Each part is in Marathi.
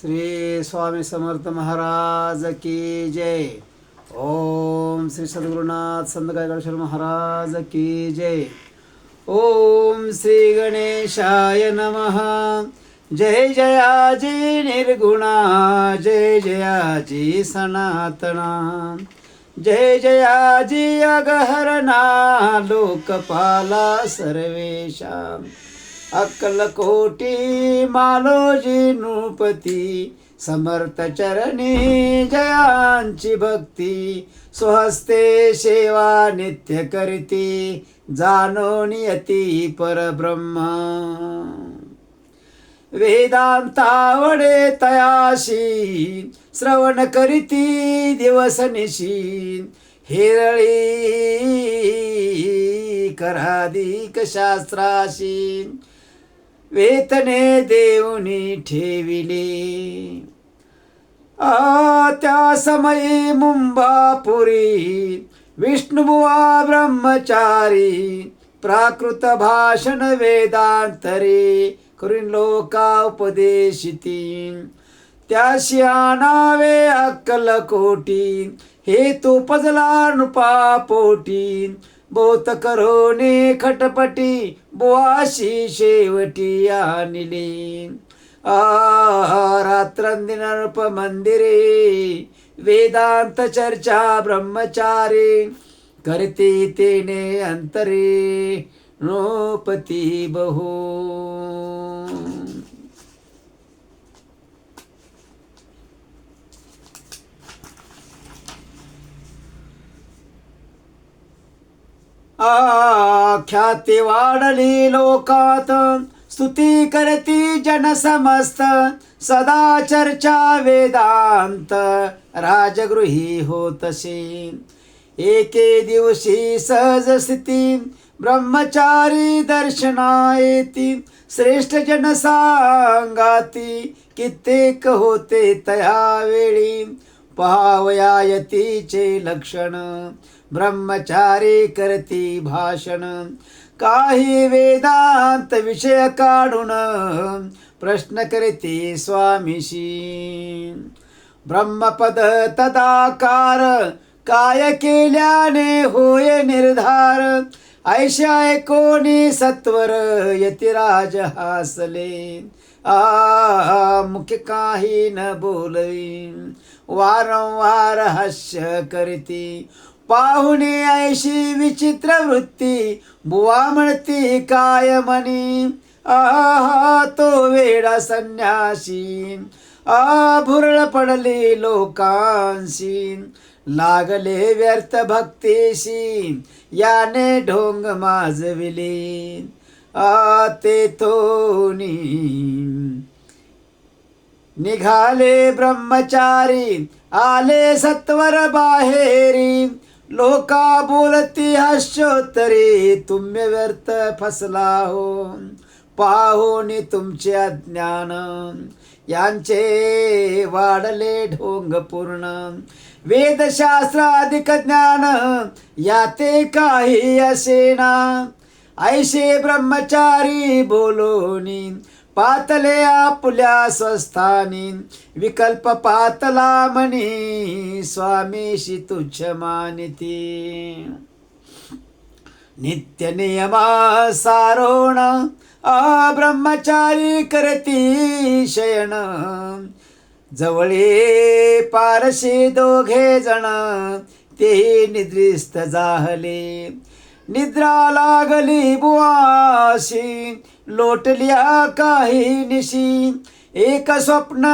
श्री स्वामी समर्थ महाराज की जय. ओम श्री सद्गुरुनाथ संत गायकाश्वर महाराज की जय. ओम श्री गणेशाय नमः. जय जयाजी निर्गुणा. जय जयाजी सनातना. जय जयाजी अगहरना. लोकपाला सर्वेशा अक्कलकोटी मालोजी नृपती समर्थ चरणी जयांची भक्ती स्वहस्ते सेवा नित्य करीती जाणून नियती परब्रह्म. वेदांतावडे तयाशी श्रवण करीती दिवस निशी हिरळी कराधिक शास्त्राशी वेतने देऊनी ठेविले. आ त्या समयी मुंबापुरी विष्णुबुवा ब्रह्मचारी प्राकृत भाषण वेदांतरे करून लोका उपदेशिती. त्याशी आणावे अक्कल कोटी हे तो पजला नृपा पोटी बोत करोने खटपटी बोआशी शेवटी आणली. आ रात्रंदिनरूप मंदिरे वेदांत चर्चा ब्रह्मचारी करते तेने अंतरे नोपती बहु. आ वाढली लोकात. स्तुती करती जन समस्त सदा चर्चा वेदांत. राजगृही होतशी. एके दिवशी सहज स्थिती. ब्रह्मचारी दर्शना येती श्रेष्ठ जनसांगाती. कित्येक होते तया वेळी पहावया यतीचे लक्षण. ब्रह्मचारी करती भाषण. काही वेदांत विषय काढून प्रश्न करते स्वामीशी. ब्रह्मपद तदाकार काय केल्याने होय निर्धार? ऐशा कोणी सत्वर यतिराज हासले? आ मुख्य काही न बोलवी. वारंवार हास्य करती. पाहुणे ऐशी विचित्र वृत्ती बुवा म्हणती काय म्हणी? आहा तो वेडा संन्यासी. आ भुरळ पडली लोकांशी. लागले व्यर्थ भक्तीशी. याने ढोंग माजविले. आ ते थोनी निघाले ब्रह्मचारी आले सत्वर बाहेरी. लोका बोलती हास्योत्तरी तुम्ही व्यर्थ फसला हो. पाहुनी तुमचे अज्ञान. यांचे वाढले ढोंग पूर्ण. वेदशास्त्र अधिक ज्ञान याते काही असेना ऐशे ब्रह्मचारी बोलोनी पातले आपुल्या स्वस्थानी. विकल्प पातला म्हणी स्वामीशी तुच्छ मानिती. नित्य नियमा सारोण ब्रह्मचारी करती शयन. जवळे पारशी दोघे जण ते निद्रिस्त जाहले. निद्रा लागली बुवाशी लोटल्या काही निशी एक स्वप्न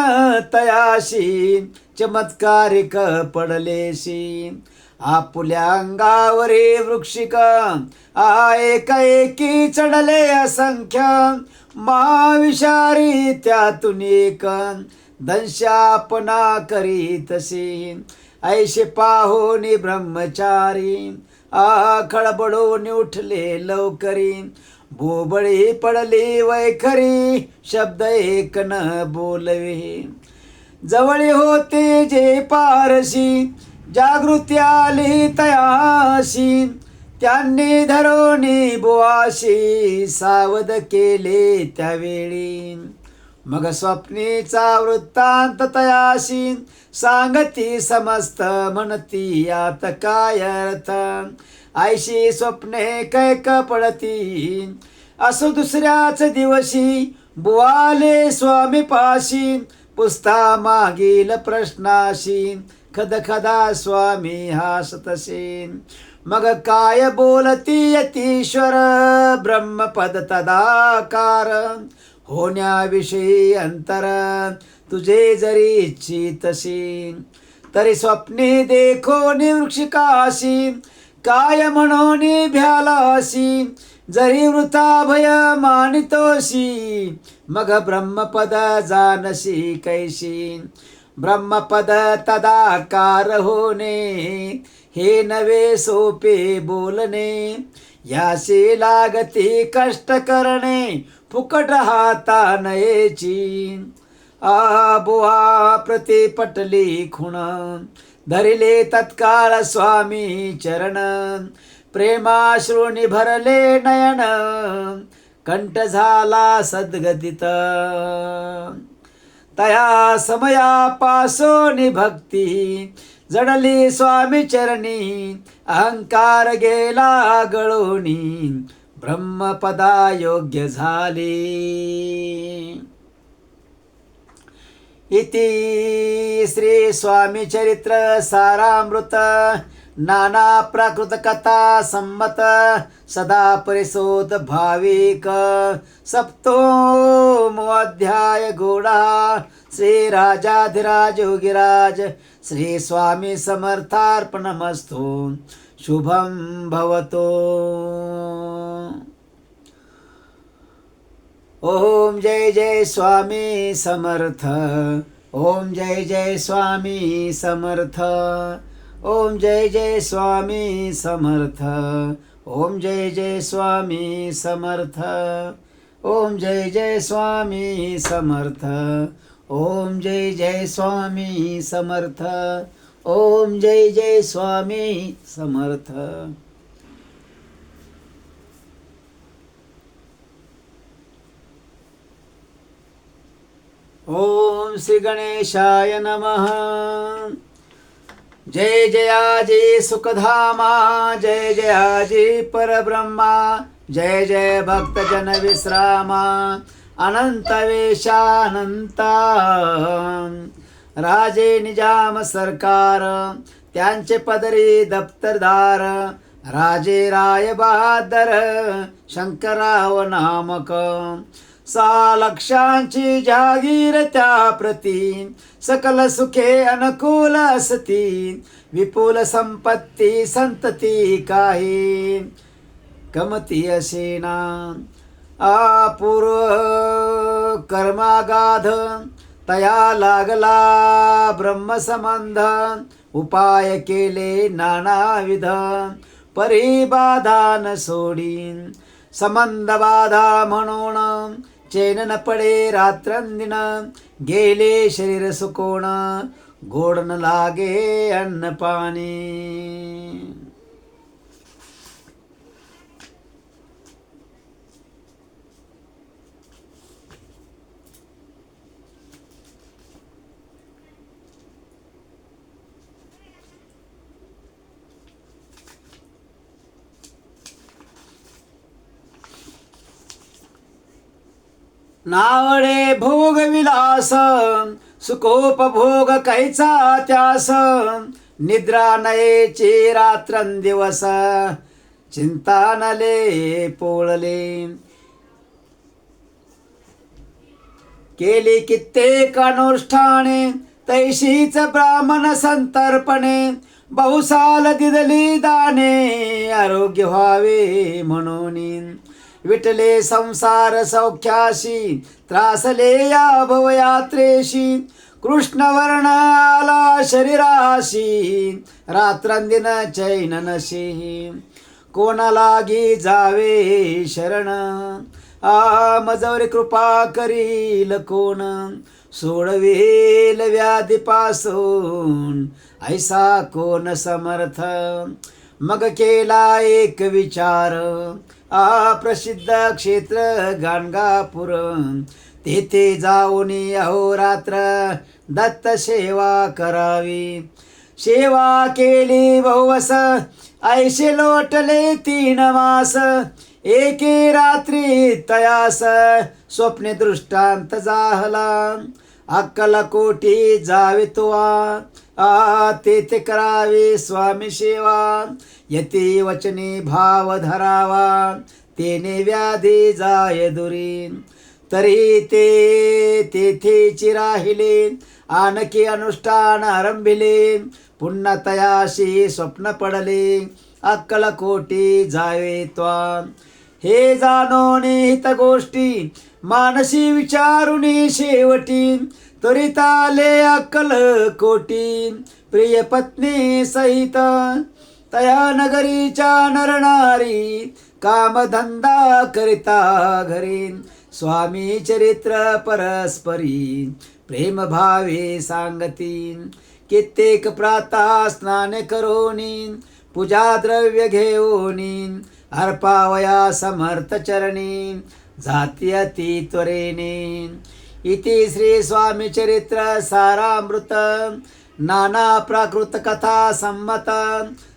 तयाशी चमत्कारिक पडलेशी. आपुल्या अंगावरे वृक्षिक आ एकी चढले असंख्य महाविषारी त्यातून एक दंशापना करीतसे ऐशे पाहोनी ब्रह्मचारी आ खळबळून उठले लवकरी. भोबळी पडली वैखरी शब्द एक न बोलवे. जवळी होते जे पारशी जागृती आली तयाशी. त्यांनी धरोनी बुवाशी सावध केले त्यावेळी. मग स्वप्नीचा वृत्तांत तयाशी सांगती समस्त म्हणती यात काय अर्थ? आयशी स्वप्ने कैक पडती असो दुसऱ्याच दिवशी बुवाले स्वामी पाशी पुस्ता मागील प्रश्नाशी खद खदा स्वामी हासतसे मग काय बोलती यतीश्वर ब्रह्मपद तदाकार? होण्याविषयी अंतर तुझे जरी इच्छितशी तरी स्वप्ने देखो निवृक्षिकाशी काय म्हणून भ्यालाशी जरी वृथा भय मानितोशी मग ब्रह्मपद जानशी कैशी ब्रह्मपद तदाकार होणे हे नवे सोपे बोलणे याशी लागती कष्ट करणे फुकट हाता नयेची आबुआ बुवा प्रति पटली खुण धरिले तत्काळ स्वामी चरण. प्रेमाश्रुनी भरले नयन कंठ झाला सद्गदित तया समयापासोनी भक्ती जडली स्वामी चरणी अहंकार गेला गळोनी ब्रह्मपदा योग्य झाले. इति श्री स्वामी चरित्र सारामृत नाना प्राकृत कथा संमत सदा परिशोध भाविक. सप्तोमोऽध्याय गोडा श्री राजाधिराज योगिराज श्री स्वामी समर्थार्पणमस्तु. शुभं भवतो। ओम जय जय स्वामी समर्थ। ओम जय जय स्वामी समर्थ। ओम जय जय स्वामी समर्थ। ओम जय जय स्वामी समर्थ। ओम जय जय स्वामी समर्थ। ओम जय जय स्वामी समर्थ। ओम जय जय स्वामी समर्थ. ओम श्री गणेशाय नमः. जय जयाजी सुखधामा जय जयाजी परब्रह्मा जय जय भक्तजन विश्रामा अनंत वेशानंता. राजे निजाम सरकार त्यांचे पदरी दप्तरदार राजे राय बहादर शंकराव नामक. सा लक्षांची जागीर त्या प्रती सकल सुखे अनुकूल असती विपुल संपत्ती संतती काही. कमती असेना आपूर्व कर्मागाध तया लागला ब्रह्मसंबंध उपाय केले नानाविध. परिबाधान सोडीन संबंध बाधा म्हणून. चैन न पडे रात्रंदिन गेले शरीर सुकोण. गोड न लागे अन्न पाणी. नावडे भोग विलास सुखोपभोग कैचा त्यास निद्रा नयेची रात्रंदिवस चिंता नले पोळले. केली कित्येक अनुष्ठाने तैशीच ब्राह्मण संतर्पणे बहुसाल दिदली दाने आरोग्य व्हावे म्हणून. विटले संसार सौख्याशी त्रासले या भवयात्रेशी कृष्णवर्ण आला शरीराशी रात्रंदिन चैन नशी कोणालागी जावे शरण? आ मजवरी कृपा करील कोण? सोडवेल व्याधीपासून ऐसा कोण समर्थ? मग केला एक विचार प्रसिद्ध क्षेत्र गाणगापूर तेथे जाऊन अहोरात्र दत्त सेवा करावी. सेवा केली बहुवस ऐशे लोटले तीन मास. एके रात्री तयास स्वप्ने दृष्टांत जाहला. अक्कल कोटी जावे तो आ. तेथे करावे स्वामी सेवा. यती वचने भाव धरावा. तेने व्याधी जाय दुरी. तरी ते तेथेची राहिले आणखी अनुष्ठान आरंभिले. पुन्हा तयाशी स्वप्न पडले. अक्कल कोटी जावे त्वा हे जाणून हित गोष्टी मानसी विचारून शेवटी. त्वरित आले अक्कल कोटी प्रिय पत्नी सहित. तया नगरीच्या नरनारी कामधंदा करिता घरी. स्वामी चरित्र परस्परी प्रेम भावे सांगती. कित्येक प्राता स्नान करोनी पूजा द्रव्य घेऊनी. अर्पावया समर्थ चरणी जाती अति त्वरेने. इति श्री स्वामी सारामृत। नाना प्राकृत कथा संमत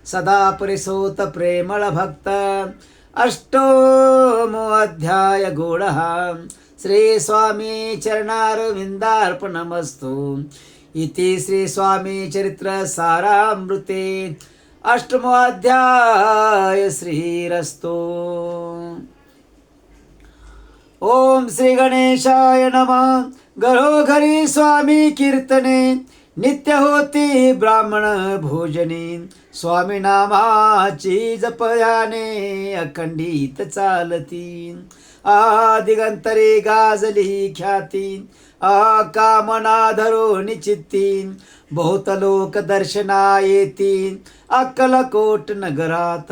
सदा परिसोत प्रेमळ भक्त। अष्टमो अध्याय गूढ श्री स्वामी इति श्री स्वामी चरित्र सारामृते। अष्टमो अध्याय श्रीरस्तु। ओम श्री गणेशाय नमः. घरोघरी स्वामी कीर्तने. नित्य होती ब्राह्मण भोजनी. स्वामी नामाची जपयाने अखंडित चालती. आ दिगंतरे गाजली ख्याती. आ कामना धरो निचित्ती बहुत लोक दर्शना येतीन अक्कलकोट नगरात.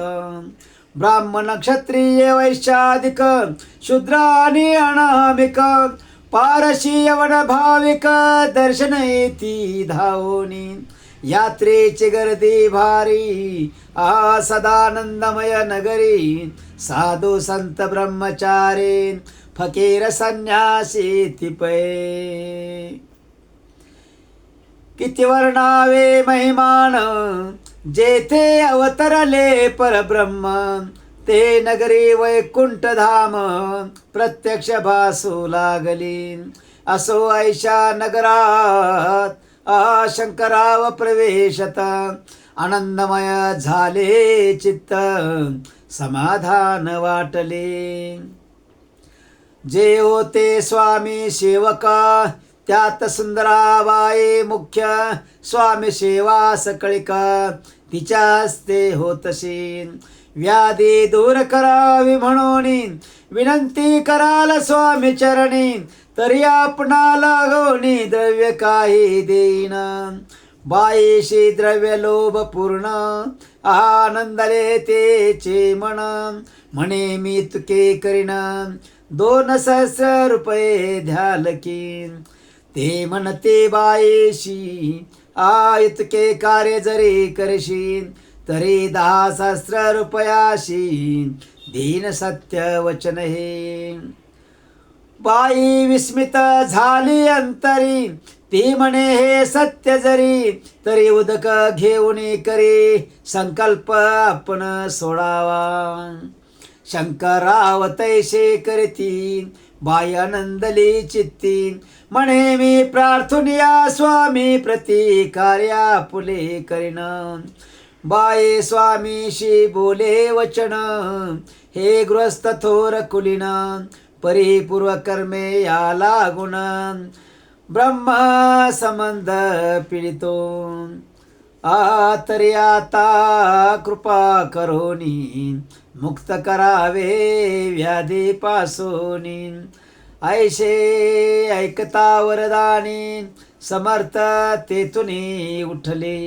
ब्राह्मण क्षत्रिय वैश्याधिक शूद्र आणि अनामिक पारशी यवन भाविक दर्शन येती धावोनी यात्रेची गर्दी भारी आ सदानंदमय नगरी साधू संत ब्रह्मचारी फकीर संन्यासी तिपय किती वर्णावे महिमान जेथे अवतरले परब्रह्म ते नगरी वैकुंठ धाम प्रत्यक्ष भासू लागली. असो ऐशा नगरात आ शंकराव प्रवेशत आनंदमय झाले चित्त समाधान वाटले. जे होते स्वामी सेवका त्यात सुंदराबाई मुख्य स्वामी सेवा सकळिक तिच्याच ते होतशी व्याधी दूर करावी म्हणून विनंती कराल स्वामी चरणी तरी आपणाला गोणी द्रव्य काही देईन. बाईशी द्रव्य लोभ पूर्ण. आनंदले तेचे मन. म्हणे मी तुके करीन. दोन सहस्र रुपये द्याल की ते म्हणते बायेशी आ इतके कार्य जरी करशील तरी दहा सहस्र रुपयाशी दीन सत्य वचन हे. बाई विस्मित झाली अंतरी ती म्हणे हे सत्य जरी तरी उदक घेऊन करी संकल्प आपण सोडावा. शंकराव तैसे करती बाई आनंदली चित्ती म्हणे मी प्रार्थुनिया स्वामी प्रति कार्या फुले करीन बाई स्वामीशी बोले वचन हे गृहस्थ थोर कुलीन परिपूर्व कर्मे या लागुण ब्रह्म संबंध पीडितो आ तरी आता कृपा करोनी मुक्त करावे व्याधीपासोनी ऐशे ऐकता वरदानी समर्थ तेथुनी उठले.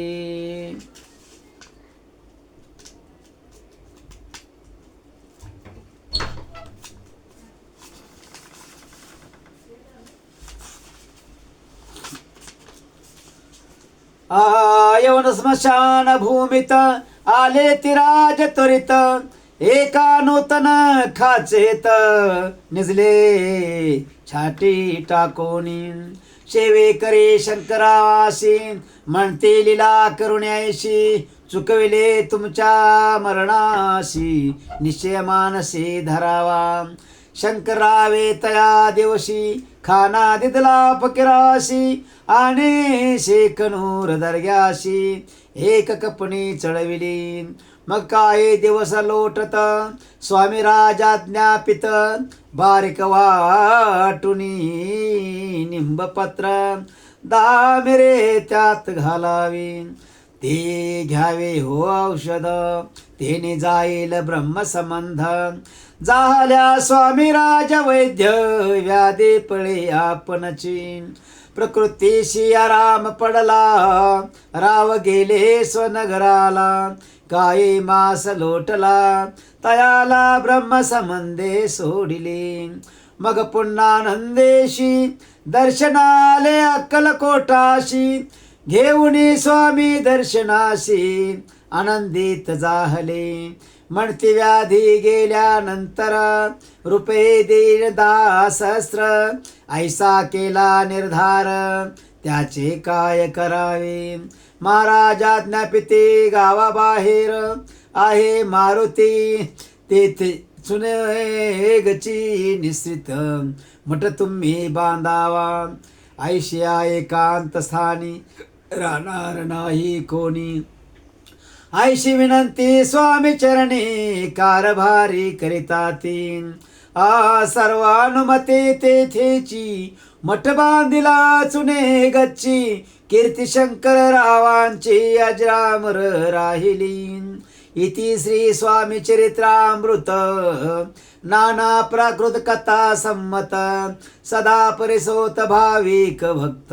आयवन स्मशान भूमित आले तिराज त्वरित एका नूतन खाचेत निजले. छाटी टाकोनी शेवे करे शंकरावासी. म्हणते लिला करुण्याशी चुकविले तुमच्या मरणाशी. निश्चय मानसे धरावा. शंकरावे तया दिवशी खाना दिदला फकिराशी. आणि शेकनूर दर्ग्याशी एक कपणी चढविली. मग काय दिवस लोटत स्वामी राजाज्ञापित बारीक वाटुनी निंबपत्र दामिरे त्यात घालावी. ते घ्यावे हो औषध तेने जाईल ब्रह्मसंबंध झाल्या स्वामी राज वैद्य व्याधी पळे आपणची. प्रकृतीशी आराम पडला राव गेले स्वनगराला. काही मास लोटला तयाला ब्रह्मसंबंधे सोडिले. मग पुन्हा नंदेशी दर्शनाले अक्कलकोटाशी घेऊनी स्वामी दर्शनाशी आनंदित जाहले. म्हणती व्याधी गेल्यानंतर रुपये दीड दहा सहस्र ऐसा केला निर्धार त्याचे काय करावे? महाराजा ज्ञापिते गावाबाहेर आहे मारुती. तेथे सुनेगची निश्चित म्हट तुम्ही बांधावा. ऐशिया एकांत स्थानी. राहणार नाही कोणी. ऐशी विनंती स्वामी चरणी कारभारी करिता तीन. आ सर्वानुमते तेथेची मठ बांधिला चुने गच्ची कीर्ती शंकर रावांची अजरामर राहिली. इति श्री स्वामी चरित्रामृत नाना प्राकृत कथा संमत सदा परिसोत भाविक भक्त.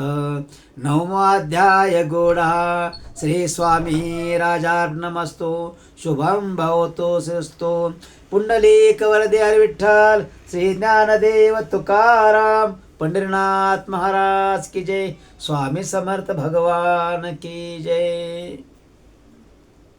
नवमाध्याय गोडा श्री स्वामी राजार्नमस्तो शुभम भवतो सस्तो पुंडलीक वरदे विठ्ठल श्री ज्ञानदेव तुकाराम पंढरीनाथ महाराज की जय स्वामी समर्थ भगवान की जय.